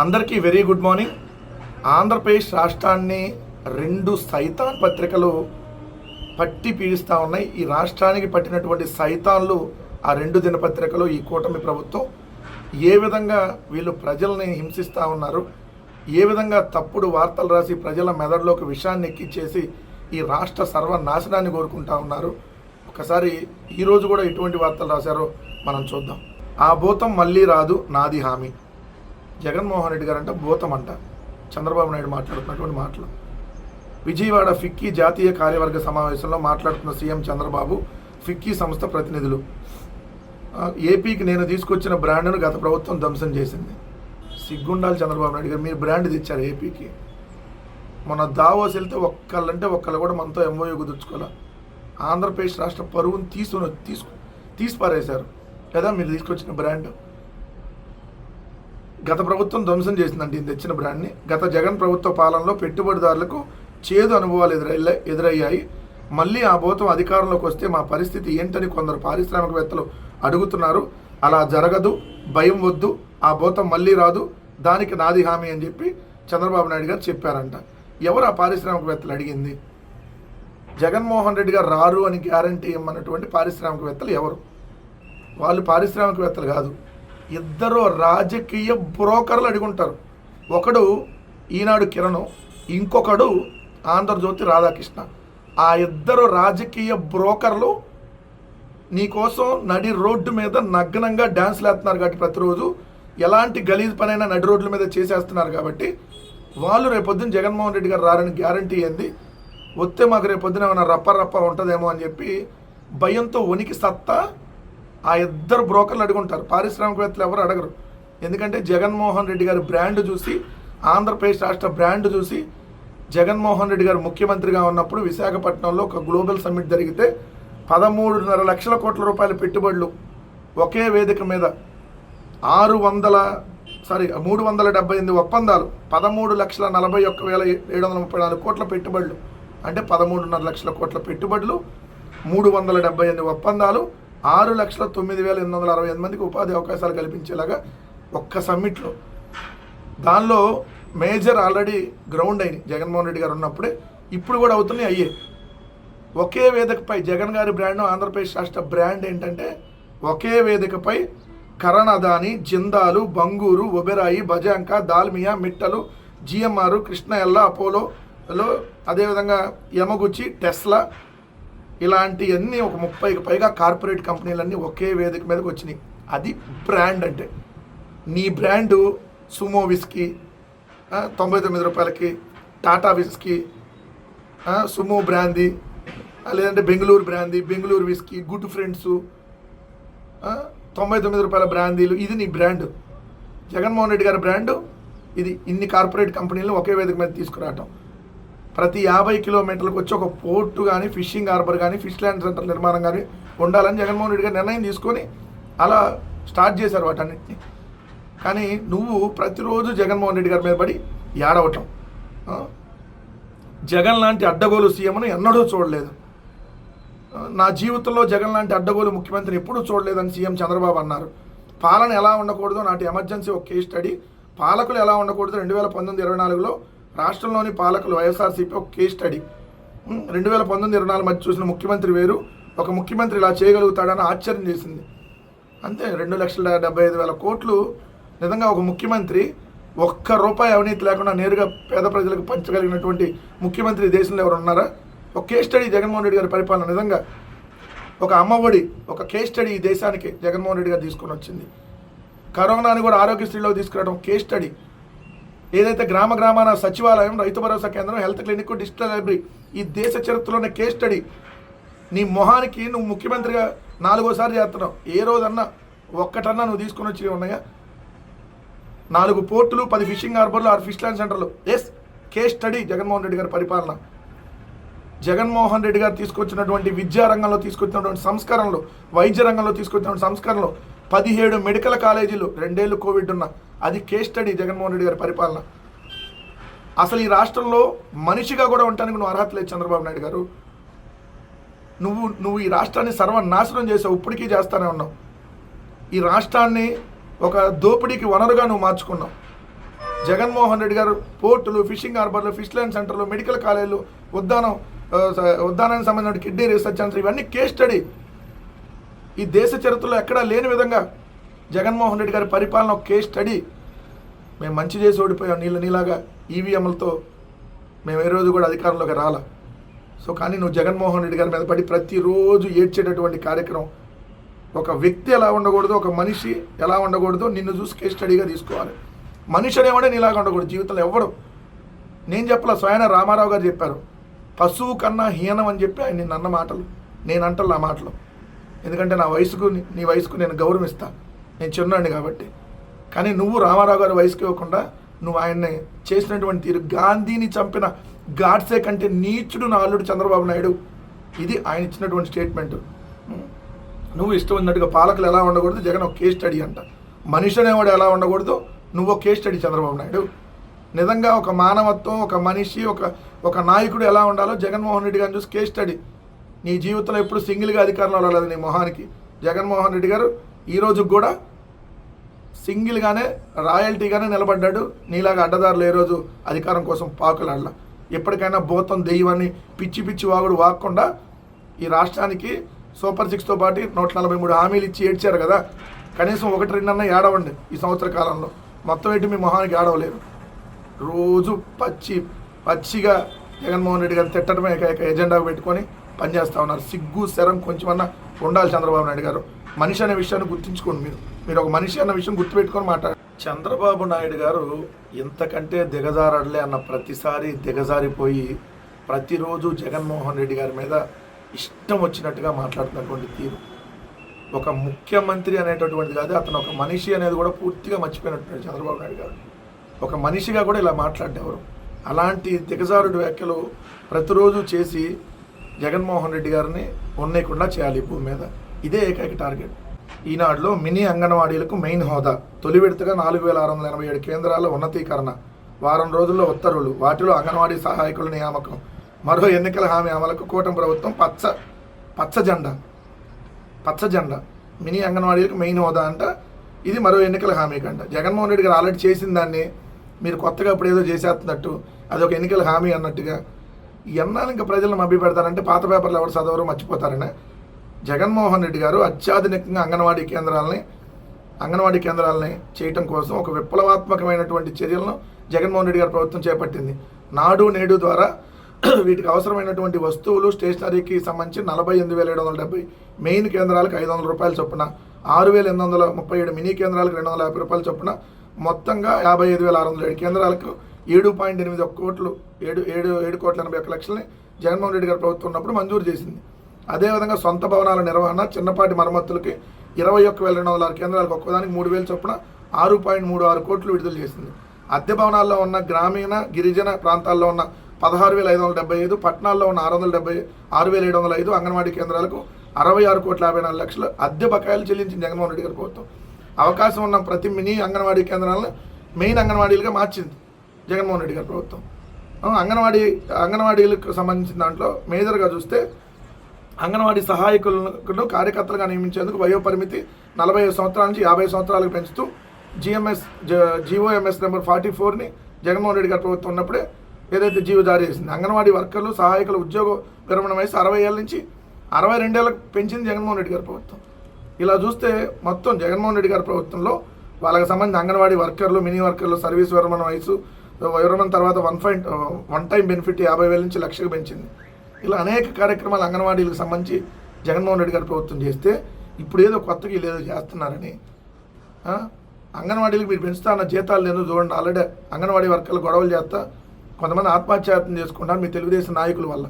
అందరికీ very good morning. Andhra Pradesh రాష్ట్రాన్ని రెండు సైతాన్ పత్రికలు పట్టి పీడిస్తూ ఉన్నాయి. ఈ రాష్ట్రానికి పట్టినటువంటి సైతాన్లు ఆ రెండు దినపత్రికలు ఈ కూటమి ప్రభుత్వం. ఏ విధంగా వీళ్ళు ప్రజల్ని హింసిస్తూ ఉన్నారు? ఏ విధంగా తప్పుడు వార్తలు రాసి ప్రజల మెదడులోకి విషాన్ని ఎక్కించేసి ఈ రాష్ట్ర సర్వనాశనాన్ని కోరుకుంటా ఉన్నారు? ఒకసారి ఈరోజు కూడా ఎటువంటి వార్తలు రాశారో మనం చూద్దాం. ఆ భూతం మళ్ళీ రాదు నాది హామీ. జగన్మోహన్ రెడ్డి గారు అంటే భూతమంట. చంద్రబాబు నాయుడు మాట్లాడుతున్నటువంటి మాటలు. విజయవాడ ఫిక్కీ జాతీయ కార్యవర్గ సమావేశంలో మాట్లాడుతున్న సీఎం చంద్రబాబు ఫిక్కీ సంస్థ ప్రతినిధులు. ఏపీకి నేను తీసుకొచ్చిన బ్రాండ్ను గత ప్రభుత్వం ధ్వంసం చేసింది. సిగ్గుండాలి చంద్రబాబు నాయుడు గారు మీరు బ్రాండ్ తెచ్చారు ఏపీకి. మన దావోస్ వెళ్తే ఒక్కళ్ళంటే ఒక్కళ్ళు కూడా మనతో ఎంఓయూ కుదుర్చుకోవాలి ఆంధ్రప్రదేశ్ రాష్ట్ర పరువును తీసుకుని తీసుకు తీసి పారేశారు కదా మీరు తీసుకొచ్చిన బ్రాండ్? గత ప్రభుత్వం ధ్వంసం చేసిందండి ఇది తెచ్చిన బ్రాండ్ని. గత జగన్ ప్రభుత్వ పాలనలో పెట్టుబడిదారులకు చేదు అనుభవాలు ఎదురయ్యా ఎదురయ్యాయి. మళ్ళీ ఆ భూతం అధికారంలోకి వస్తే మా పరిస్థితి ఏంటని కొందరు పారిశ్రామికవేత్తలు అడుగుతున్నారు. అలా జరగదు భయం వద్దు ఆ భూతం మళ్ళీ రాదు దానికి నాది హామీ అని చెప్పి చంద్రబాబు నాయుడు గారు చెప్పారంట. ఎవరు ఆ పారిశ్రామికవేత్తలు అడిగింది? జగన్మోహన్ రెడ్డి గారు రారు అని గ్యారంటీ ఇమ్మన్నటువంటి పారిశ్రామికవేత్తలు ఎవరు? వాళ్ళు పారిశ్రామికవేత్తలు కాదు. ఇద్దరు రాజకీయ బ్రోకర్లు అడుగుంటారు. ఒకడు ఈనాడు కిరణ్ ఇంకొకడు ఆంధ్రజ్యోతి రాధాకృష్ణ. ఆ ఇద్దరు రాజకీయ బ్రోకర్లు నీకోసం నడి రోడ్డు మీద నగ్నంగా డ్యాన్స్లు వేస్తున్నారు కాబట్టి ప్రతిరోజు ఎలాంటి గలీజ్ పనైనా నడి రోడ్ల మీద చేసేస్తున్నారు కాబట్టి వాళ్ళు రేపొద్దున జగన్మోహన్ రెడ్డి గారు రారని గ్యారంటీ ఏంది? వస్తే మాకు రేపొద్దున ఏమైనా రప్ప రప్ప ఉంటుందేమో అని చెప్పి భయంతో ఉనికి సత్తా ఆ ఇద్దరు బ్రోకర్లు అడుగుంటారు. పారిశ్రామికవేత్తలు ఎవరు అడగరు. ఎందుకంటే జగన్మోహన్ రెడ్డి గారి బ్రాండ్ చూసి ఆంధ్రప్రదేశ్ రాష్ట్ర బ్రాండ్ చూసి జగన్మోహన్ రెడ్డి గారు ముఖ్యమంత్రిగా ఉన్నప్పుడు విశాఖపట్నంలో ఒక గ్లోబల్ సమ్మిట్ జరిగితే పదమూడున్నర లక్షల కోట్ల రూపాయల పెట్టుబడులు ఒకే వేదిక మీద ఆరు వందల సారీ మూడు వందల డెబ్బై ఎనిమిది ఒప్పందాలు పదమూడు లక్షల నలభై ఒక్క వేల ఏడు వందల ముప్పై నాలుగు కోట్ల పెట్టుబడులు. అంటే పదమూడున్నర లక్షల కోట్ల పెట్టుబడులు మూడు వందల డెబ్బై ఎనిమిది ఒప్పందాలు ఆరు లక్షల తొమ్మిది వేల ఎనిమిది వందల అరవై ఎనిమిది మందికి ఉపాధి అవకాశాలు కల్పించేలాగా ఒక్క సమ్మిట్లో. దానిలో మేజర్ ఆల్రెడీ గ్రౌండ్ అయినాయి. జగన్మోహన్ రెడ్డి గారు ఉన్నప్పుడే. ఇప్పుడు కూడా అవుతున్నాయి అయ్యే. ఒకే వేదికపై జగన్ గారి బ్రాండ్ ఆంధ్రప్రదేశ్ రాష్ట్ర బ్రాండ్ ఏంటంటే ఒకే వేదికపై కరణదాని జిందాలు బంగూరు ఒబెరాయి బజాంక దాల్మియా మిట్టలు జిఎంఆర్ కృష్ణ ఎల్లా అపోలోలో అదేవిధంగా యమగుచి టెస్లా ఇలాంటివన్నీ ఒక ముప్పైకి పైగా కార్పొరేట్ కంపెనీలన్నీ ఒకే వేదిక మీదకి వచ్చినాయి. అది బ్రాండ్ అంటే. నీ బ్రాండు సుమో విస్కీ తొంభై తొమ్మిది రూపాయలకి టాటా విస్కీ సుమో బ్రాందీ లేదంటే Bengaluru brandy Bengaluru whisky good friends తొంభై తొమ్మిది రూపాయల బ్రాందీలు. ఇది నీ బ్రాండ్. జగన్మోహన్ రెడ్డి గారి బ్రాండు. ఇది ఇన్ని కార్పొరేట్ కంపెనీలను ఒకే వేదిక మీద తీసుకురావటం. ప్రతి యాభై కిలోమీటర్లకు వచ్చి ఒక పోర్టు కానీ ఫిషింగ్ హార్బర్ కానీ ఫిష్ ల్యాండ్ సెంటర్ నిర్మాణం కానీ ఉండాలని జగన్మోహన్ రెడ్డి గారు నిర్ణయం తీసుకొని అలా స్టార్ట్ చేశారు వాటన్నిటిని కానీ నువ్వు ప్రతిరోజు జగన్మోహన్ రెడ్డి గారి మీద పడి ఏడవటం. జగన్ లాంటి అడ్డగోలు సీఎంను ఎన్నడూ చూడలేదు. నా జీవితంలో జగన్ లాంటి అడ్డగోలు ముఖ్యమంత్రిని ఎప్పుడూ చూడలేదని సీఎం చంద్రబాబు అన్నారు. పాలన ఎలా ఉండకూడదు నాటి ఎమర్జెన్సీ ఒక కేస్ స్టడీ. పాలకులు ఎలా ఉండకూడదు రెండు వేల పంతొమ్మిది ఇరవై నాలుగులో రాష్ట్రంలోని పాలకులు వైఎస్ఆర్సీపీ ఒక కేస్ స్టడీ రెండు వేల పంతొమ్మిది ఇరవై నాలుగు మధ్య చూసిన ముఖ్యమంత్రి వేరు. ఒక ముఖ్యమంత్రి ఇలా చేయగలుగుతాడని ఆశ్చర్యం చేసింది. అంతే రెండు లక్షల డెబ్బై ఐదు వేల కోట్లు. నిజంగా ఒక ముఖ్యమంత్రి ఒక్క రూపాయి అవినీతి లేకుండా నేరుగా పేద ప్రజలకు పంచగలిగినటువంటి ముఖ్యమంత్రి దేశంలో ఎవరు ఉన్నారా? ఒక కేస్ స్టడీ జగన్మోహన్ రెడ్డి గారి పరిపాలన నిజంగా ఒక అమ్మఒడి ఒక కేస్ స్టడీ ఈ దేశానికి జగన్మోహన్ రెడ్డి గారు తీసుకొని వచ్చింది. కరోనాని కూడా ఆరోగ్యశ్రీలో తీసుకురావడం కేస్ స్టడీ ఏదైతే గ్రామ గ్రామాన సచివాలయం రైతు భరోసా కేంద్రం హెల్త్ క్లినిక్ డిజిటల్ లైబ్రరీ ఈ దేశ చరిత్రలోనే కేస్ స్టడీ నీ మొహానికి నువ్వు ముఖ్యమంత్రిగా నాలుగోసారి చేస్తున్నావు. ఏ రోజన్నా ఒక్కటన్నా నువ్వు తీసుకొని వచ్చి ఉన్నాయా? నాలుగు పోర్టులు పది ఫిషింగ్ హార్బర్లు ఆరు ఫిష్ ల్యాండ్ సెంటర్లు. Yes case study Jaganmohan Reddy గారి పరిపాలన. జగన్మోహన్ రెడ్డి గారు తీసుకొచ్చినటువంటి విద్యా రంగంలో తీసుకొచ్చినటువంటి సంస్కరణలు వైద్య రంగంలో తీసుకొచ్చినటువంటి సంస్కరణలు పదిహేడు మెడికల్ కాలేజీలు రెండేళ్ళు కోవిడ్ ఉన్న అది కేస్ స్టడీ జగన్మోహన్ రెడ్డి గారి పరిపాలన. అసలు ఈ రాష్ట్రంలో మనిషిగా కూడా ఉండటానికి నువ్వు అర్హత లేదు చంద్రబాబు నాయుడు గారు. నువ్వు నువ్వు ఈ రాష్ట్రాన్ని సర్వనాశనం చేసావు ఇప్పటికీ చేస్తానే ఉన్నావు. ఈ రాష్ట్రాన్ని ఒక దోపిడీకి వనరుగా నువ్వు మార్చుకున్నావు. జగన్మోహన్ రెడ్డి గారు పోర్టులు ఫిషింగ్ హార్బర్లు ఫిష్ ల్యాండ్ సెంటర్లు మెడికల్ కాలేజీలు ఉద్దానం ఉద్దానానికి సంబంధించిన కిడ్నీ రీసెర్చ్ సెంటర్ ఇవన్నీ కేస్ స్టడీ ఈ దేశ చరిత్రలో ఎక్కడా లేని విధంగా జగన్మోహన్ రెడ్డి గారి పరిపాలన ఒక కేస్ స్టడీ మేము మంచి చేసి ఓడిపోయాం నీళ్ళ నీలాగా ఈవీఎంలతో మేము ఏ రోజు కూడా అధికారంలోకి రాలా. సో కానీ నువ్వు జగన్మోహన్ రెడ్డి గారి మీద పడి ప్రతిరోజు ఏడ్చేటటువంటి కార్యక్రమం. ఒక వ్యక్తి ఎలా ఉండకూడదు ఒక మనిషి ఎలా ఉండకూడదు నిన్ను చూసి కేస్ స్టడీగా తీసుకోవాలి. మనిషి అనేవాడే నీలాగా ఉండకూడదు జీవితంలో ఎవ్వడు. నేను చెప్పలే స్వయన రామారావు గారు చెప్పారు పశువు కన్నా హీనం అని చెప్పి ఆయన నిన్న అన్న మాటలు. నేను అంటలు ఆ మాటలు. ఎందుకంటే నా వయసుకు నీ- వయసుకు నేను గౌరవిస్తా. నేను చిన్నాడిని కాబట్టి. కానీ నువ్వు రామారావు గారి వయసుకి ఇవ్వకుండా నువ్వు ఆయన్ని చేసినటువంటి తీరు గాంధీని చంపిన గాడ్సే కంటే నీచుడు నా అల్లుడు చంద్రబాబు నాయుడు. ఇది ఆయన ఇచ్చినటువంటి స్టేట్మెంట్. నువ్వు ఇష్టం ఉన్నట్టుగా పాలకులు ఎలా ఉండకూడదు? జగన్ ఒక కేస్ స్టడీ అంట. మనిషి అనేవాడు ఎలా ఉండకూడదు? నువ్వు ఒక కేస్ స్టడీ చంద్రబాబు నాయుడు. నిజంగా ఒక మానవత్వం ఒక మనిషి ఒక ఒక నాయకుడు ఎలా ఉండాలో జగన్మోహన్ రెడ్డి గారిని చూసి కేస్ స్టడీ నీ జీవితంలో ఎప్పుడు సింగిల్గా అధికారంలో రాలేదు నీ మొహానికి. జగన్మోహన్ రెడ్డి గారు ఈ కూడా సింగిల్గానే రాయల్టీగానే నిలబడ్డాడు. నీలాగా అడ్డదారులు ఏ రోజు అధికారం కోసం పాకులాడలా. ఎప్పటికైనా భూతం దెయ్యాన్ని పిచ్చి పిచ్చి వాగుడు వాగకుండా ఈ రాష్ట్రానికి సూపర్ సిక్స్తో పాటు నూట నలభై మూడు హామీలు ఇచ్చి ఏడ్చారు కదా. కనీసం ఒకటి రెండన్నా ఏడవండి ఈ సంవత్సర కాలంలో. మొత్తం ఏంటి మీ మొహానికి ఏడవలేరు. రోజు పచ్చి పచ్చిగా జగన్మోహన్ రెడ్డి గారు తిట్టడమే ఎజెండా పెట్టుకొని పనిచేస్తా ఉన్నారు. సిగ్గు శరం కొంచెమన్నా ఉండాలి చంద్రబాబు నాయుడు గారు. మనిషి అనే విషయాన్ని గుర్తుంచుకోండి మీరు. మీరు ఒక మనిషి అన్న విషయం గుర్తుపెట్టుకొని మాట్లాడారు చంద్రబాబు నాయుడు గారు ఇంతకంటే దిగజారడలే అన్న ప్రతిసారి దిగజారిపోయి ప్రతిరోజు జగన్మోహన్ రెడ్డి గారి మీద ఇష్టం వచ్చినట్టుగా మాట్లాడుతున్నటువంటి తీరు. ఒక ముఖ్యమంత్రి అనేటటువంటిది కాదు అతను ఒక మనిషి అనేది కూడా పూర్తిగా మర్చిపోయినట్టున్నాడు చంద్రబాబు నాయుడు గారు. ఒక మనిషిగా కూడా ఇలా మాట్లాడేవారు. అలాంటి దిగజారుడు వ్యాఖ్యలు ప్రతిరోజు చేసి జగన్మోహన్ రెడ్డి గారిని ఉన్నయకుండా చేయాలి భూమి మీద. ఇదే ఏకైక టార్గెట్. ఈనాడులో మినీ అంగన్వాడీలకు మెయిన్ హోదా. తొలి విడతగా నాలుగు వేల ఆరు వందల ఎనభై ఏడు కేంద్రాల ఉన్నతీకరణ. వారం రోజుల్లో ఉత్తర్వులు. వాటిలో అంగన్వాడీ సహాయకుల నియామకం. మరో ఎన్నికల హామీ అమలకు కూటమి ప్రభుత్వం పచ్చ పచ్చ జెండా. పచ్చ జెండా. మినీ అంగన్వాడీలకు మెయిన్ హోదా అంట. ఇది మరో ఎన్నికల హామీ కంట. జగన్మోహన్ రెడ్డి గారు ఆల్రెడీ చేసిన దాన్ని మీరు కొత్తగా ఇప్పుడు ఏదో చేసేస్తున్నట్టు. అది ఒక ఎన్నికల హామీ అన్నట్టుగా ఎన్నాళ్ళు ఇంకా ప్రజలను మభ్య పెడతారంటే పాత పేపర్లు ఎవరు చదవరు మర్చిపోతారనే. జగన్మోహన్ రెడ్డి గారు అత్యాధునికంగా అంగన్వాడీ కేంద్రాలని అంగన్వాడీ కేంద్రాలని చేయటం కోసం ఒక విప్లవాత్మకమైనటువంటి చర్యలను జగన్మోహన్ రెడ్డి గారు ప్రభుత్వం చేపట్టింది. నాడు నేడు ద్వారా వీటికి అవసరమైనటువంటి వస్తువులు స్టేషనరీకి సంబంధించి నలభై ఎనిమిది వేల ఏడు వందల డెబ్బై మెయిన్ కేంద్రాలకు ఐదు వందల రూపాయల చొప్పున ఆరు వేల ఎనిమిది వందల ముప్పై ఏడు మినీ కేంద్రాలకు రెండు వందల యాభై రూపాయల చొప్పున మొత్తంగా యాభై ఐదు వేల ఆరు వందల ఏడు కేంద్రాలకు ఏడు పాయింట్ ఎనిమిది ఒక్క కోట్లు ఏడు ఏడు ఏడు కోట్ల ఎనభై ఒక్క లక్షలని జగన్మోహన్ రెడ్డి గారి ప్రభుత్వం ఉన్నప్పుడు మంజూరు చేసింది. అదేవిధంగా సొంత భవనాల నిర్వహణ చిన్నపాటి మరమ్మతులకి ఇరవై ఒక్క వేల రెండు వందల ఆరు కేంద్రాలకు ఒక్కదానికి మూడు వేల చొప్పున ఆరు పాయింట్ మూడు ఆరు కోట్లు విడుదల చేసింది. అద్దె భవనాల్లో ఉన్న గ్రామీణ గిరిజన ప్రాంతాల్లో ఉన్న పదహారు వేల ఐదు వందల డెబ్బై ఐదు పట్టణాల్లో ఉన్న ఆరు వందల డెబ్బై ఆరు వేల ఏడు వందల ఐదు అంగన్వాడీ కేంద్రాలకు అరవై ఆరు కోట్ల యాభై నాలుగు లక్షలు అద్దె బకాయిలు చెల్లించింది జగన్మోహన్ రెడ్డి గారి ప్రభుత్వం. అవకాశం ఉన్న ప్రతి మినీ అంగన్వాడీ కేంద్రాలను మెయిన్ అంగన్వాడీలుగా మార్చింది. జగన్మోహన్ రెడ్డి గారి ప్రభుత్వం. అంగన్వాడీ అంగన్వాడీలకు సంబంధించిన దాంట్లో మేజర్గా చూస్తే అంగన్వాడీ సహాయకులను కార్యకర్తలుగా నియమించేందుకు వయో పరిమితి నలభై ఐదు సంవత్సరాల నుంచి యాభై సంవత్సరాలకు పెంచుతూ జిఎంఎస్ జీఓఎంఎస్ నెంబర్ ఫార్టీ ఫోర్ని జగన్మోహన్ రెడ్డి గారి ప్రభుత్వం ఉన్నప్పుడే ఏదైతే జీవో జారీ చేసింది అంగన్వాడీ వర్కర్లు సహాయకుల ఉద్యోగ విరమణ వయసు అరవై ఏళ్ళ నుంచి అరవై రెండేళ్ళకు పెంచింది జగన్మోహన్ రెడ్డి గారి ప్రభుత్వం. ఇలా చూస్తే మొత్తం జగన్మోహన్ రెడ్డి గారి ప్రభుత్వంలో వాళ్ళకి సంబంధించిన అంగన్వాడీ వర్కర్లు మినీ వర్కర్లు సర్వీస్ విరమణ వయసు విరమణ తర్వాత one point one time benefit యాభై వేల నుంచి లక్షకు పెంచింది. ఇలా అనేక కార్యక్రమాలు అంగన్వాడీలకు సంబంధించి జగన్మోహన్ రెడ్డి గారు ప్రభుత్వం చేస్తే ఇప్పుడు ఏదో కొత్తగా వీళ్ళు ఏదో చేస్తున్నారని అంగన్వాడీలకు మీరు పెంచుతా అన్న జీతాలు లేదు చూడండి. ఆల్రెడీ అంగన్వాడీ వర్కర్లు గొడవలు చేస్తా కొంతమంది ఆత్మహత్యాయత్నం చేసుకుంటారు మీ తెలుగుదేశం నాయకుల వల్ల.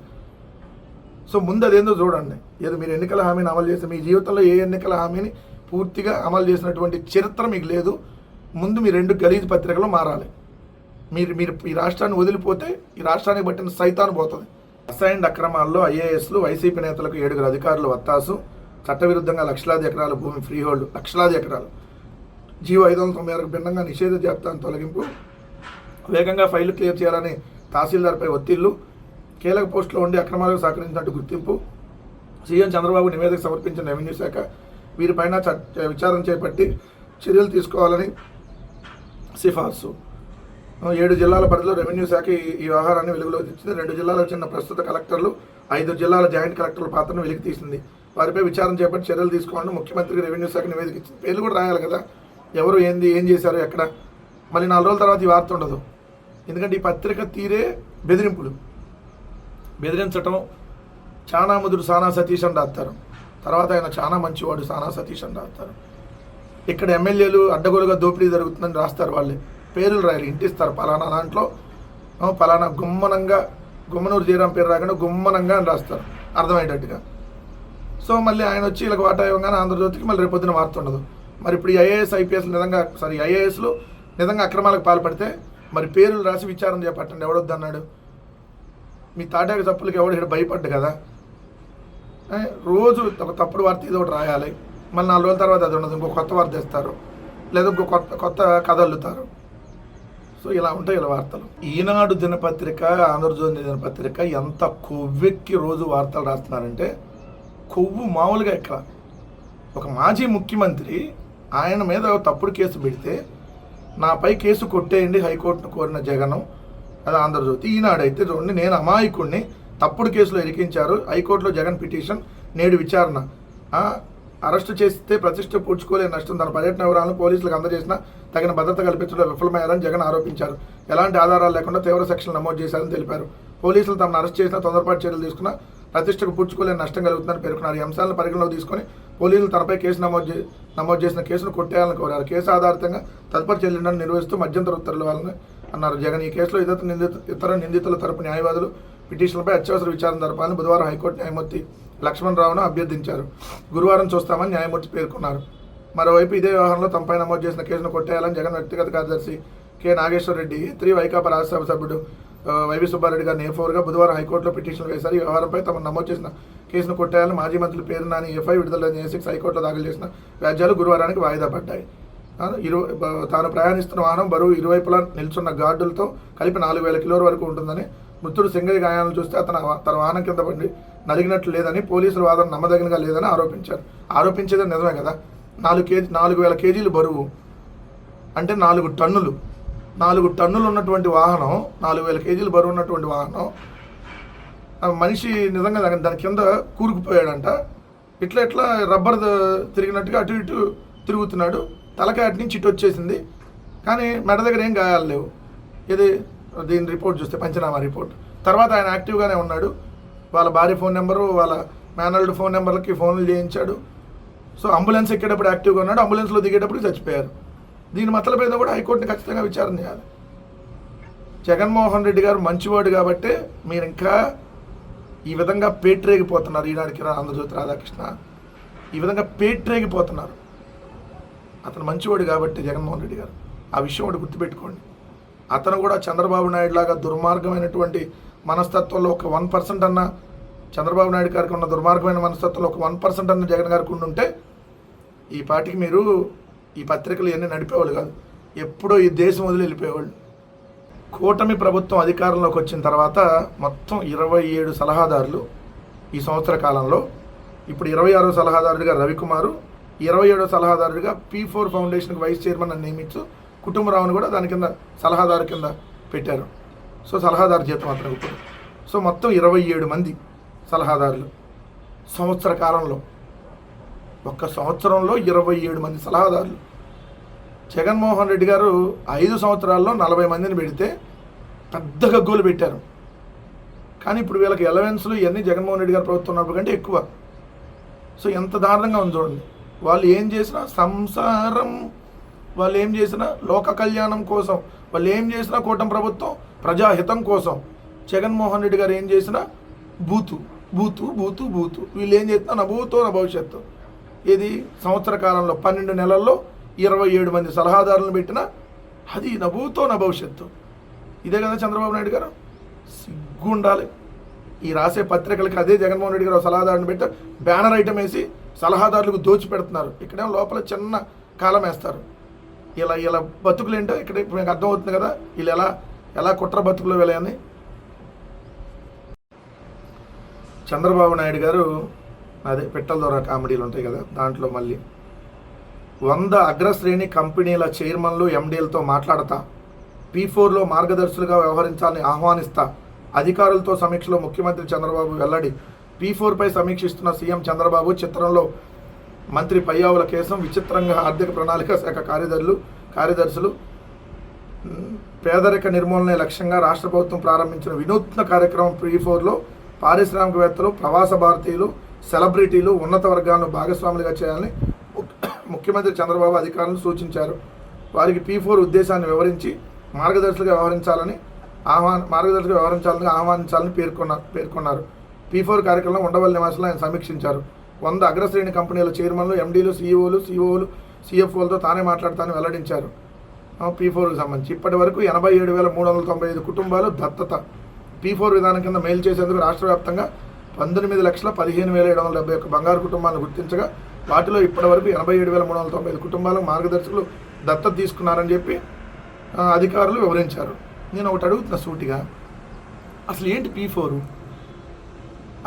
సో ముందు అదేందో చూడండి. ఏదో మీరు ఎన్నికల హామీని అమలు చేస్తే మీ జీవితంలో ఏ ఎన్నికల హామీని పూర్తిగా అమలు చేసినటువంటి చరిత్ర మీకు లేదు. ముందు మీ రెండు గలీజ్ పత్రికలు మారాలి. మీరు మీరు ఈ రాష్ట్రాన్ని వదిలిపోతే ఈ రాష్ట్రానికి పట్టిన సైతాను పోతుంది. అసైన్డ్ అక్రమాల్లో ఐఏఎస్లు వైసీపీ నేతలకు ఏడుగురు అధికారులు వత్తాసు. చట్టవిరుద్ధంగా లక్షలాది ఎకరాల భూమి ఫ్రీహోల్డ్ లక్షలాది ఎకరాలు. జీవో ఐదు వందల తొంభై ఆరుకు భిన్నంగా నిషేధ జాబితాను తొలగింపు. వేగంగా ఫైళ్ళు క్లియర్ చేయాలని తహసీల్దార్పై ఒత్తిళ్ళు. కీలక పోస్టులో ఉండి అక్రమాలకు సహకరించినట్టు గుర్తింపు. సీఎం చంద్రబాబు నివేదిక సమర్పించిన రెవెన్యూ శాఖ. వీరిపైన చ- విచారణ చేపట్టి చర్యలు తీసుకోవాలని సిఫార్సు. ఏడు జిల్లాల పరిధిలో రెవెన్యూ శాఖ ఈ- వ్యవహారాన్ని వెలుగులోకి తెచ్చింది. రెండు జిల్లాలకు చెందిన ప్రస్తుత కలెక్టర్లు ఐదు జిల్లాల జాయింట్ కలెక్టర్ల పాత్రను వెలికి తీసింది. వారిపై విచారణ చేపట్టి చర్యలు తీసుకోవాలని ముఖ్యమంత్రికి రెవెన్యూ శాఖ నివేదిక ఇచ్చింది. పేర్లు కూడా రాయాలి కదా. ఎవరు ఏంది ఏం చేశారు ఎక్కడ? మళ్ళీ నాలుగు రోజుల తర్వాత ఈ వార్త ఉండదు. ఎందుకంటే ఈ పత్రిక తీరే బెదిరింపులు. బెదిరించటం చాలా ముదురు సానా సతీష్ అని రాస్తారు. తర్వాత ఆయన చాలా మంచివాడు సానా సతీష్ అని రాస్తారు. ఇక్కడ ఎమ్మెల్యేలు అడ్డగోలుగా దోపిడీ జరుగుతుందని రాస్తారు వాళ్ళే. పేర్లు రాయాలి. ఇంటిస్తారు. పలానా దాంట్లో పలానా గుమ్మనంగా గుమ్మనూరు జయరాం పేరు రాకుండా గుమ్మనంగా అని రాస్తారు. అర్థమయ్యేటట్టుగా. సో మళ్ళీ ఆయన వచ్చి ఇలా వాటా ఇవ్వగానే ఆంధ్రజ్యోతికి మళ్ళీ రేపొద్దున వార్త ఉండదు. మరి ఇప్పుడు ఐఏఎస్ ఐపీఎస్లు నిజంగా సారీ ఐఏఎస్లు నిజంగా అక్రమాలకు పాల్పడితే మరి పేర్లు రాసి విచారం చేపట్టండి. ఎవడొద్దన్నాడు మీ తాటాక తప్పులకి ఎవడు ఇక్కడ భయపడ్డు కదా? రోజు ఒక తప్పుడు వార్త ఏదో ఒకటి రాయాలి. మళ్ళీ నాలుగు రోజుల తర్వాత అది ఉండదు. ఇంకో కొత్త వార్త ఇస్తారు లేదా ఇంకో కొత్త కొత్త కథ అల్లుతారు. సో ఇలా ఉంటాయి ఇలా వార్తలు. ఈనాడు దినపత్రిక ఆంధ్రజ్యోతి దినపత్రిక ఎంత కొవ్వెక్కి రోజు వార్తలు రాస్తున్నారంటే కొవ్వు మామూలుగా ఎక్కడ? ఒక మాజీ ముఖ్యమంత్రి ఆయన మీద ఒక తప్పుడు కేసు పెడితే నాపై కేసు కొట్టేయండి హైకోర్టును కోరిన జగనం అది ఆంధ్రజ్యోతి. ఈనాడైతే చూడండి నేను అమాయకుడిని తప్పుడు కేసులో ఇరికించారు హైకోర్టులో జగన్ పిటిషన్ నేడు విచారణ. అరెస్టు చేస్తే ప్రతిష్ట పూడ్చుకోలేని నష్టం. తన పర్యటన వివరాలను పోలీసులకు అందజేసిన తగిన భద్రత కల్పించడంలో విఫలమయ్యారని జగన్ ఆరోపించారు. ఎలాంటి ఆధారాలు లేకుండా తీవ్ర సెక్షన్లు నమోదు చేశారని తెలిపారు. పోలీసులు తమను అరెస్ట్ చేసిన తొందరపాటు చర్యలు తీసుకున్న ప్రతిష్టకు పూడ్చుకోలేని నష్టం కలుగుతుందని పేర్కొన్నారు. ఈ అంశాలను పరిగణలోకి తీసుకొని పోలీసులు తనపై కేసు నమోదు నమోదు చేసిన కేసును కొట్టేయాలని కోరారు. కేసు ఆధారితంగా తదుపరి చెల్లిండని నిర్వహిస్తూ మధ్యంతర ఉత్తర్వులు వాళ్ళని అన్నారు. జగన్ ఈ కేసులో ఇతర నిందిత ఇతర నిందితుల తరపు న్యాయవాదులు పిటిషన్లపై అత్యవసర విచారణ జరపాలని బుధవారం హైకోర్టు న్యాయమూర్తి లక్ష్మణ్ రావును అభ్యర్థించారు. గురువారం చూస్తామని న్యాయమూర్తి పేర్కొన్నారు. మరోవైపు ఇదే వ్యవహారంలో తమపై నమోదు చేసిన కేసును కొట్టేయాలని జగన్ వ్యక్తిగత కార్యదర్శి కె. నాగేశ్వర రెడ్డి త్రీ వైకాపా రాజ్యసభ సభ్యుడు వైవి సుబ్బారెడ్డి గారిని ఏ ఫోర్గా బుధవారం హైకోర్టులో పిటిషన్ వేశారు. ఈ వ్యవహారంపై తమ నమోదు చేసిన కేసును కొట్టేయాలని మాజీ మంత్రి పేరు నాని ఎఫ్ఐ విడుదల చేసి హైకోర్టులో దాఖలు చేసిన వ్యాజ్యాలు గురువారానికి వాయిదా పడ్డాయి. ఇరు తాను ప్రయాణిస్తున్న వాహనం బరువు ఇరువైపులా నిల్చున్న గార్డులతో కలిపి నాలుగు వేల కిలోల వరకు ఉంటుందని మృతుడు సింగయ్య గాయాలను చూస్తే అతను తన వాహనం కింద పడి నలిగినట్లు లేదని పోలీసుల వాదన నమ్మదగినగా లేదని ఆరోపించారు. ఆరోపించేది నిజమే కదా? నాలుగు కేజీ నాలుగు వేల కేజీలు బరువు అంటే నాలుగు టన్నులు. నాలుగు టన్నులు ఉన్నటువంటి వాహనం నాలుగు వేల కేజీలు బరువు ఉన్నటువంటి వాహనం మనిషి నిజంగా దాని కింద కూరుకుపోయాడంట. ఇట్లా ఇట్లా రబ్బర్ తిరిగినట్టుగా అటు ఇటు తిరుగుతున్నాడు. తలకాయ అటు నుంచి ఇటు వచ్చేసింది. కానీ మెడ దగ్గర ఏం గాయాలు లేవు. ఇది దీని రిపోర్ట్ చూస్తే పంచనామా రిపోర్ట్. తర్వాత ఆయన యాక్టివ్గానే ఉన్నాడు. వాళ్ళ భార్య ఫోన్ నెంబరు వాళ్ళ మేనల్డ్ ఫోన్ నెంబర్లకి ఫోన్లు చేయించాడు. సో అంబులెన్స్ ఎక్కేటప్పుడు యాక్టివ్గా ఉన్నాడు. అంబులెన్స్లో దిగేటప్పుడు చచ్చిపోయారు. దీని మతల మీద కూడా హైకోర్టుని ఖచ్చితంగా విచారణ చేయాలి. జగన్మోహన్ రెడ్డి గారు మంచివాడు కాబట్టి మీరు ఇంకా ఈ విధంగా పేట్రేగిపోతున్నారు. ఈనాడికి రా ఆంధ్రజ్యోతి రాధాకృష్ణ. ఈ విధంగా పేట్రేగిపోతున్నారు. అతను మంచివాడు కాబట్టి జగన్మోహన్ రెడ్డి గారు. ఆ విషయం ఒకటి గుర్తుపెట్టుకోండి. అతను కూడా చంద్రబాబు నాయుడు లాగా దుర్మార్గమైనటువంటి మనస్తత్వంలో ఒక వన్ పర్సెంట్ అన్న చంద్రబాబు నాయుడు గారికి ఉన్న దుర్మార్గమైన మనస్తత్వంలో ఒక వన్ పర్సెంట్ అన్న జగన్ గారికి ఉండుంటే ఈ పార్టీకి మీరు ఈ పత్రికలు ఇవన్నీ నడిపేవాళ్ళు కాదు. ఎప్పుడో ఈ దేశం వదిలి వెళ్ళిపోయేవాళ్ళు. కూటమి ప్రభుత్వం అధికారంలోకి వచ్చిన తర్వాత మొత్తం ఇరవై ఏడు సలహాదారులు ఈ సంవత్సర కాలంలో ఇప్పుడు ఇరవై ఆరో సలహాదారుడిగా రవికుమారు ఇరవై ఏడో సలహాదారుడిగా పీ ఫోర్ ఫౌండేషన్కి వైస్ చైర్మన్ అని నియమించు కుటుంబరావును కూడా దాని కింద సలహాదారు కింద పెట్టారు. సో సలహాదారు జీతం అతను ఇప్పుడు సో మొత్తం ఇరవై ఏడు మంది సలహాదారులు. సంవత్సర కాలంలో ఒక్క సంవత్సరంలో ఇరవై ఏడు మంది సలహాదారులు. జగన్మోహన్ రెడ్డి గారు ఐదు సంవత్సరాల్లో నలభై మందిని పెడితే పెద్ద గగ్గోలు పెట్టారు. కానీ ఇప్పుడు వీళ్ళకి ఎలవెన్స్లు ఇవన్నీ జగన్మోహన్ రెడ్డి గారు ప్రభుత్వం ఉన్నప్పుడు కంటే ఎక్కువ. సో ఎంత దారుణంగా ఉంది చూడండి. వాళ్ళు ఏం చేసినా సంసారం వాళ్ళు ఏం చేసినా లోక కళ్యాణం కోసం వాళ్ళు ఏం చేసినా కూటమి ప్రభుత్వం ప్రజాహితం కోసం. జగన్మోహన్ రెడ్డి గారు ఏం చేసినా బూతు బూతు బూతు బూతు. వీళ్ళు ఏం చేస్తున్నా నా బూతో నా భవిష్యత్తు. ఇది సంవత్సర కాలంలో పన్నెండు నెలల్లో ఇరవై ఏడు మంది సలహాదారులను పెట్టిన అది నవ్వుతో నా భవిష్యత్తు. ఇదే కదా చంద్రబాబు నాయుడు గారు? సిగ్గు ఉండాలి ఈ రాసే పత్రికలకి అదే జగన్మోహన్ రెడ్డి గారు సలహాదారుని పెట్టి బ్యానర్ ఐటమ్ వేసి సలహాదారులకు దోచి పెడుతున్నారు. ఇక్కడే లోపల చిన్న కాలం వేస్తారు. ఇలా ఇలా బతుకులు ఏంటో ఇక్కడ మీకు అర్థమవుతుంది కదా? వీళ్ళు ఎలా ఎలా కుట్ర బతుకులు వెళ్ళని చంద్రబాబు నాయుడు గారు అదే పెట్టల ద్వారా కామెడీలు ఉంటాయి కదా దాంట్లో మళ్ళీ వంద అగ్రశ్రేణి కంపెనీల చైర్మన్లు ఎండీలతో మాట్లాడతా పీ ఫోర్లో మార్గదర్శులుగా వ్యవహరించాలని ఆహ్వానిస్తా అధికారులతో సమీక్షలో ముఖ్యమంత్రి చంద్రబాబు వెల్లడి పీ ఫోర్పై సమీక్షిస్తున్న సీఎం చంద్రబాబు చిత్రంలో మంత్రి పయ్యావుల కేసం విచిత్రంగా ఆర్థిక ప్రణాళిక శాఖ కార్యదర్శులు కార్యదర్శులు పేదరిక నిర్మూలనే లక్ష్యంగా రాష్ట్ర ప్రభుత్వం ప్రారంభించిన వినూత్న కార్యక్రమం ప్రీ ఫోర్లో పారిశ్రామికవేత్తలు ప్రవాస భారతీయులు సెలబ్రిటీలు ఉన్నత వర్గాలను భాగస్వాములుగా చేయాలని ముఖ్యమంత్రి చంద్రబాబు అధికారులను సూచించారు. వారికి పీ ఫోర్ ఉద్దేశాన్ని వివరించి మార్గదర్శులుగా వ్యవహరించాలని ఆహ్వాన్ మార్గదర్శులుగా వ్యవహరించాలని ఆహ్వానించాలని పేర్కొన్నారు పేర్కొన్నారు. పీ ఫోర్ కార్యక్రమంలో ఉండవల్లి నివాసంలో ఆయన సమీక్షించారు. వంద అగ్రశ్రేణి కంపెనీల చైర్మన్లు ఎండీలు సీఈఓలు సీఓలు సీఎఫ్ఓలతో తానే మాట్లాడతానని వెల్లడించారు. పీ ఫోర్కి సంబంధించి. ఇప్పటి వరకు ఎనభై ఏడు వేల మూడు వందల తొంభై ఐదు కుటుంబాలు దత్తత పీ ఫోర్ విధానం కింద మేలు చేసేందుకు రాష్ట్ర వ్యాప్తంగా పంతొమ్మిది లక్షల పదిహేను వేల ఏడు వందల డెబ్బై ఒక్క బంగారు కుటుంబాలను గుర్తించగా వాటిలో ఇప్పటి వరకు ఎనభై ఏడు వేల మూడు వందల తొంభై ఐదు కుటుంబాలకు మార్గదర్శకులు దత్తత తీసుకున్నారని చెప్పి అధికారులు వివరించారు. నేను ఒకటి అడుగుతున్నా సూటిగా. అసలు ఏంటి పీ ఫోరు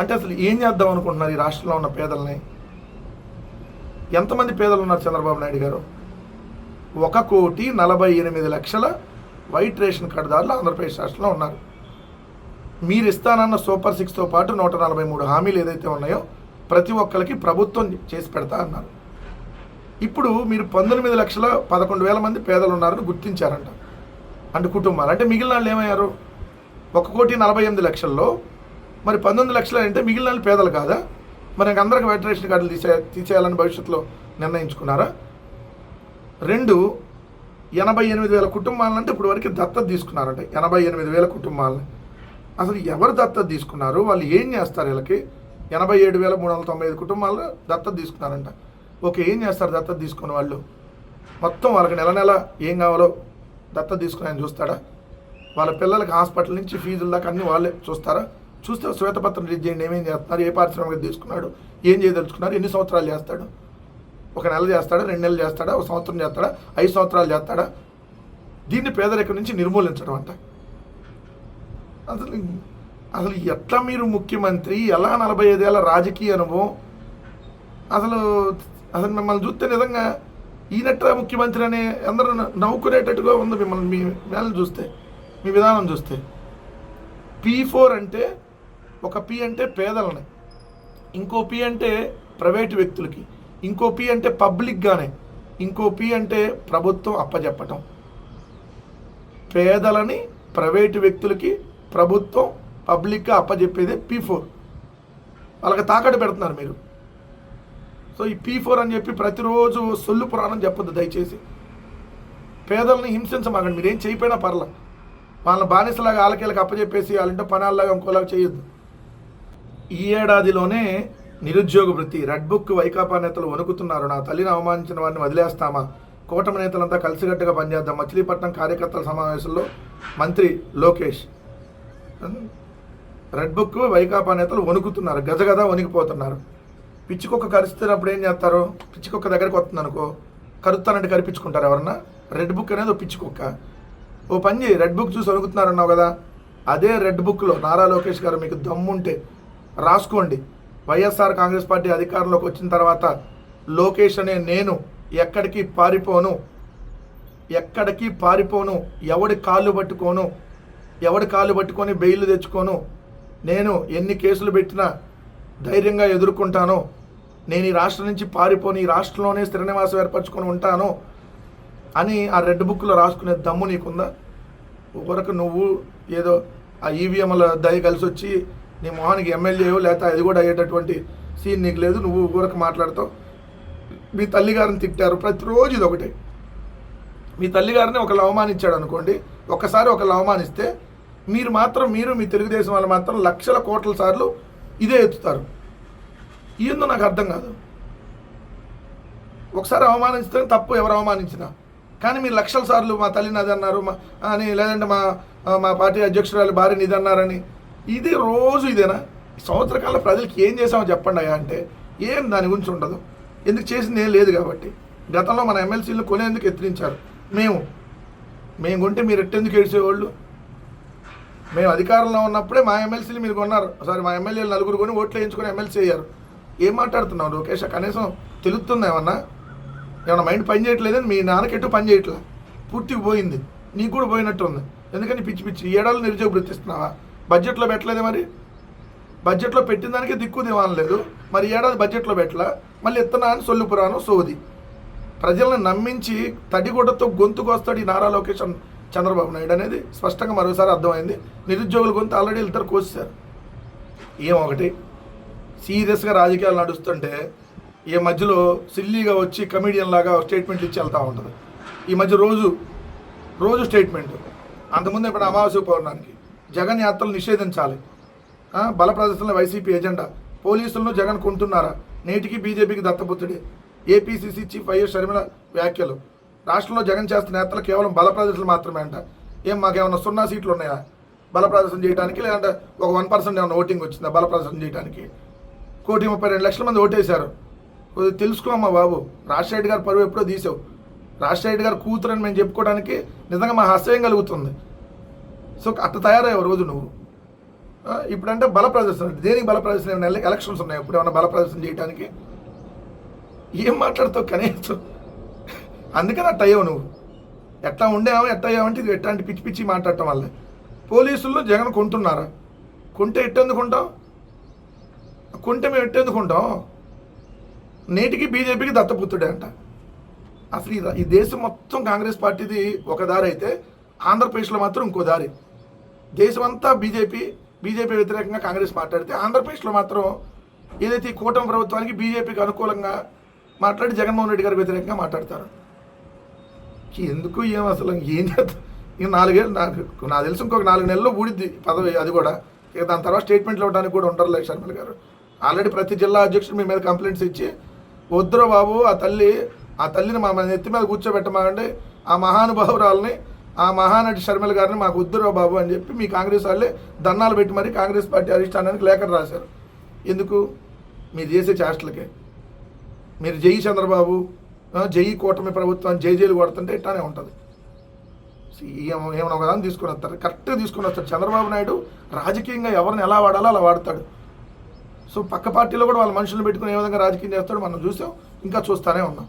అంటే అసలు ఏం చేద్దాం అనుకుంటున్నారు ఈ రాష్ట్రంలో ఉన్న పేదల్ని? ఎంతమంది పేదలు ఉన్నారు చంద్రబాబు నాయుడు గారు? ఒక కోటి నలభై ఎనిమిది లక్షల వైట్ రేషన్ కార్డుదారులు ఆంధ్రప్రదేశ్ రాష్ట్రంలో ఉన్నారు. మీరు ఇస్తానన్న సూపర్ సిక్స్తో పాటు నూట నలభై మూడు హామీలు ఏదైతే ఉన్నాయో ప్రతి ఒక్కరికి ప్రభుత్వం చేసి పెడతా అన్నారు. ఇప్పుడు మీరు పంతొమ్మిది లక్షల పదకొండు వేల మంది పేదలు ఉన్నారని గుర్తించారంట. అంటే కుటుంబాలు అంటే మిగిలిన వాళ్ళు ఏమయ్యారు? ఒక కోటి నలభై ఎనిమిది లక్షల్లో మరి పంతొమ్మిది లక్షలు అంటే మిగిలిన వాళ్ళు పేదలు కాదా? మరి అందరికి వైట్ రేషన్ కార్డులు తీసే తీసేయాలని భవిష్యత్తులో నిర్ణయించుకున్నారా? రెండు ఎనభై ఎనిమిది వేల కుటుంబాలను అంటే ఇప్పుడు వరకు దత్తత తీసుకున్నారంట ఎనభై ఎనిమిది వేల కుటుంబాలని. అసలు ఎవరు దత్తత తీసుకున్నారు? వాళ్ళు ఏం చేస్తారు వీళ్ళకి? ఎనభై ఏడు వేల మూడు వందల తొంభై ఐదు కుటుంబాలు దత్తత తీసుకున్నారంట. ఓకే ఏం చేస్తారు దత్తత తీసుకున్న వాళ్ళు? మొత్తం వాళ్ళకి నెల నెల ఏం కావాలో దత్తత తీసుకుని ఆయన చూస్తాడా? వాళ్ళ పిల్లలకి హాస్పిటల్ నుంచి ఫీజుల దాకా అన్ని వాళ్ళే చూస్తారా? చూస్తే శ్వేతపత్రం రిలీజ్ చేయండి ఏమేం చేస్తున్నారు ఏ పారిశ్రామిక తీసుకున్నాడు ఏం చేయదలుచుకున్నారు ఎన్ని సంవత్సరాలు చేస్తాడు? ఒక నెల చేస్తాడా రెండు నెలలు చేస్తాడా ఒక సంవత్సరం చేస్తాడా ఐదు సంవత్సరాలు చేస్తాడా? దీన్ని పేదరికం నుంచి నిర్మూలించడం అంట. అసలు అసలు ఎట్లా మీరు ముఖ్యమంత్రి? ఎలా నలభై ఐదేళ్ళ రాజకీయ అనుభవం? అసలు అసలు మిమ్మల్ని చూస్తే నిజంగా ఈయనట్రా ముఖ్యమంత్రి అనే అందరూ నవ్వుకునేటట్టుగా ఉంది మిమ్మల్ని మీ మేళను చూస్తే మీ విధానం చూస్తే. పీ ఫోర్ అంటే ఒక పి అంటే పేదలని ఇంకో పి అంటే ప్రైవేటు వ్యక్తులకి. ఇంకో పి అంటే పబ్లిక్గానే ఇంకో పి అంటే ప్రభుత్వం అప్పచెప్పటం పేదలని ప్రైవేటు వ్యక్తులకి ప్రభుత్వం పబ్లిక్గా అప్పచెప్పేదే పీ ఫోర్ వాళ్ళకి తాకట్టు పెడుతున్నారు మీరు. సో ఈ పీ ఫోర్ అని చెప్పి ప్రతిరోజు సొల్లు పురాణం చెప్పొద్దు దయచేసి. పేదల్ని హింసించమాగండి మీరేం చేయకపోయినా పర్ల. వాళ్ళని బానిసలాగా ఆలకేళ్ళకి అప్పచెప్పేసి వాళ్ళంటే పనాల్లాగా ఇంకోలాగా చేయొద్దు. ఈ ఏడాదిలోనే నిరుద్యోగ వృత్తి రెడ్ బుక్ వైకాపా నేతలు వణుకుతున్నారు. నా తల్లిని అవమానించిన వారిని వదిలేస్తామా? కూటమి నేతలంతా కలిసికట్టుగా పనిచేద్దాం. మచిలీపట్నం కార్యకర్తల సమావేశంలో మంత్రి లోకేష్. రెడ్ బుక్ వైకాపా నేతలు వణుకుతున్నారు. గజగద వణికిపోతున్నారు. పిచ్చికొక్క కరుస్తున్నప్పుడు ఏం చేస్తారు? పిచ్చికొక్క దగ్గరికి వస్తుంది అనుకో కరుస్తానంటే కరిపించుకుంటారు ఎవరన్నా? రెడ్ బుక్ అనేది ఓ పిచ్చికొక్క. ఓ పని చేయి రెడ్ బుక్ చూసి వణుకుతున్నారన్నావు కదా? అదే రెడ్ బుక్లో నారా లోకేష్ గారు మీకు దమ్ముంటే రాసుకోండి. వైఎస్ఆర్ కాంగ్రెస్ పార్టీ అధికారంలోకి వచ్చిన తర్వాత లోకేష్ అనే నేను ఎక్కడికి పారిపోను? ఎక్కడికి పారిపోను? ఎవడి కాళ్ళు పట్టుకోను? ఎవడి కాళ్ళు పట్టుకొని బెయిల్ తెచ్చుకోను? నేను ఎన్ని కేసులు పెట్టినా ధైర్యంగా ఎదుర్కొంటాను. నేను ఈ రాష్ట్రం నుంచి పారిపోను ఈ రాష్ట్రంలోనే స్థిర నివాసం ఏర్పరచుకొని ఉంటాను అని ఆ రెడ్ బుక్లో రాసుకునే దమ్ము నీకుందా? ఊరకు నువ్వు ఏదో ఆ ఈవీఎంల దయ కలిసి వచ్చి నీ మొహానికి ఎమ్మెల్యేయో లేకపోతే అది కూడా అయ్యేటటువంటి సీన్ నీకు లేదు నువ్వు ఊరకు మాట్లాడతావు. మీ తల్లిగారిని తిట్టారు ప్రతిరోజు ఇది ఒకటే. మీ తల్లిగారిని ఒకళ్ళు అవమానించాడు అనుకోండి ఒక్కసారి ఒకళ్ళు అవమానిస్తే మీరు మాత్రం మీరు మీ తెలుగుదేశం వాళ్ళు మాత్రం లక్షల కోట్ల సార్లు ఇదే ఎత్తుతారు. ఏందో నాకు అర్థం కాదు. ఒకసారి అవమానిస్తే తప్పు ఎవరు అవమానించినా. కానీ మీరు లక్షల సార్లు మా తల్లిని అది అన్నారు మా అని లేదంటే మా మా పార్టీ అధ్యక్షురాలు భార్యని ఇది అన్నారని ఇది రోజు ఇదేనా? సంవత్సర కాలంలో ప్రజలకి ఏం చేసామో చెప్పండి అయ్యా అంటే ఏం దాని గురించి ఉండదు. ఎందుకు చేసింది ఏం లేదు కాబట్టి. గతంలో మన ఎమ్మెల్సీలు కొనేందుకు ఎత్తిరించారు మేము మేము కొంటే మీరు ఎట్టెందుకు ఏడ్చేవాళ్ళు? మేము అధికారంలో ఉన్నప్పుడే మా ఎమ్మెల్సీలు మీరు కొన్నారు. సారీ మా ఎమ్మెల్యేలు నలుగురు కొని ఓట్లు వేయించుకొని ఎమ్మెల్సీ అయ్యారు. ఏం మాట్లాడుతున్నావు లోకేష్? కనీసం తెలుస్తుంది ఏమన్నా? ఏమన్నా మైండ్ పని చేయట్లేదని మీ నాన్నకెట్టు పని చేయట్లా? పూర్తిగా పోయింది. నీకు కూడా పోయినట్టు ఉంది ఎందుకని పిచ్చి పిచ్చి? ఈ ఏడాది నిరుద్యోగ వృత్తిస్తున్నావా బడ్జెట్లో పెట్టలేదే మరి? బడ్జెట్లో పెట్టిన దానికి దిక్కు దివానలేదు మరి ఏడాది బడ్జెట్లో పెట్టలా? మళ్ళీ ఇత్తనా అని సొల్లు పురాణం సోది. ప్రజలను నమ్మించి తడిగుడ్డతో గొంతుకొస్తాడు ఈ నారా లోకేష్ చంద్రబాబు నాయుడు అనేది స్పష్టంగా మరోసారి అర్థమైంది. నిరుద్యోగుల గొంతు ఆల్రెడీ ఇద్దరు కోసారు ఏం ఒకటి? సీరియస్గా రాజకీయాలు నడుస్తుంటే ఈ మధ్యలో సిల్లీగా వచ్చి కమీడియన్ లాగా స్టేట్మెంట్లు ఇచ్చి వెళ్తూ ఉంటుంది. ఈ మధ్య రోజు రోజు స్టేట్మెంట్ అంతకుముందు ఇప్పుడు అమావాస్య పౌర్ణానికి జగన్ యాత్రలు నిషేధించాలి. బల ప్రదర్శనలో వైసీపీ ఎజెండా. పోలీసులను జగన్ కొంటున్నారా? నేటికి బీజేపీకి దత్తపుత్రుడి. ఏపీసీసీ చీఫ్ వైఎస్ షర్మిల వ్యాఖ్యలు. రాష్ట్రంలో జగన్ చేస్తున్న యాత్రలు కేవలం బల ప్రదర్శనలు మాత్రమే అంట. ఏం మాకేమన్నా సున్నా సీట్లు ఉన్నాయా? బల ప్రదర్శన చేయడానికి లేదంటే ఒక వన్ పర్సెంట్ ఏమైనా ఓటింగ్ వచ్చిందా బల ప్రదర్శన చేయడానికి కోటి ముప్పై రెండు లక్షల మంది ఓటేశారు. కొద్దిగా తెలుసుకోమ్మా బాబు. రాజశేఖర్ గారు పరువు ఎప్పుడో తీసావు. రాజశేఖర్ గారు కూతురని మేము చెప్పుకోవడానికి నిజంగా మా హాస్యం కలుగుతుంది. సో అట్ట తయారయ్యావు రోజు నువ్వు. ఇప్పుడంటే బల ప్రదర్శన. దేనికి బల ప్రదర్శన? ఏమైనా ఎలక్షన్స్ ఉన్నాయి. ఇప్పుడు ఏమైనా బల ప్రదర్శన చేయడానికి ఏం మాట్లాడతావు కనీసం? అందుకని అట్ట అయ్యావు నువ్వు. ఎట్లా ఉండేవా ఎట్ట అయ్యావంటే ఇది ఎట్లాంటి పిచ్చి పిచ్చి మాట్లాడటం వల్ల. పోలీసులు జగన్ కొంటున్నారా? కొంటే ఎట్టెందుకుంటాం కొంటే మేము ఎట్టెందుకుంటాం నేటికి బీజేపీకి దత్తపుత్రుడే అంట అసలు ఈ దేశం మొత్తం కాంగ్రెస్ పార్టీది ఒక దారి అయితే ఆంధ్రప్రదేశ్లో మాత్రం ఇంకో దారి. దేశమంతా బీజేపీ బీజేపీ వ్యతిరేకంగా కాంగ్రెస్ మాట్లాడితే ఆంధ్రప్రదేశ్లో మాత్రం ఏదైతే ఈ కూటమి ప్రభుత్వానికి బీజేపీకి అనుకూలంగా మాట్లాడి జగన్మోహన్ రెడ్డి గారి వ్యతిరేకంగా మాట్లాడతారు. ఎందుకు ఏం అసలు ఏం చేద్దాం? ఇక నాలుగేళ్ళు నాకు నాకు తెలిసి ఇంకొక నాలుగు నెలల్లో ఊడిద్ది పదవి అది కూడా. ఇక దాని తర్వాత స్టేట్మెంట్లు ఇవ్వడానికి కూడా ఉంటారు లేదు శర్మల గారు. ఆల్రెడీ ప్రతి జిల్లా అధ్యక్షుడు మీ మీద కంప్లైంట్స్ ఇచ్చి వద్దురా బాబు ఆ తల్లి ఆ తల్లిని మా నెత్తి మీద కూర్చోబెట్టమాకండి ఆ మహానుభావురాలని ఆ మహానటి శర్మల గారిని మాకు వద్దురా బాబు అని చెప్పి మీ కాంగ్రెస్ వాళ్ళే దండాలు పెట్టి మరి కాంగ్రెస్ పార్టీ అధిష్టానానికి లేఖలు రాశారు. ఎందుకు? మీరు చేసే చేష్టలకే. మీరు జై చంద్రబాబు జై కూటమి ప్రభుత్వం జై జైలు కొడుతుంటే ఇట్లానే ఉంటుంది. సీఎం ఏమైనా ఒకదాన్ని తీసుకొని వస్తారు. కరెక్ట్గా తీసుకొని వస్తారు. చంద్రబాబు నాయుడు రాజకీయంగా ఎవరిని ఎలా వాడాలో అలా వాడతాడు. సో పక్క పార్టీలో కూడా వాళ్ళ మనుషులను పెట్టుకుని ఏ విధంగా రాజకీయం చేస్తాడు మనం చూసాం. ఇంకా చూస్తూనే ఉన్నాం.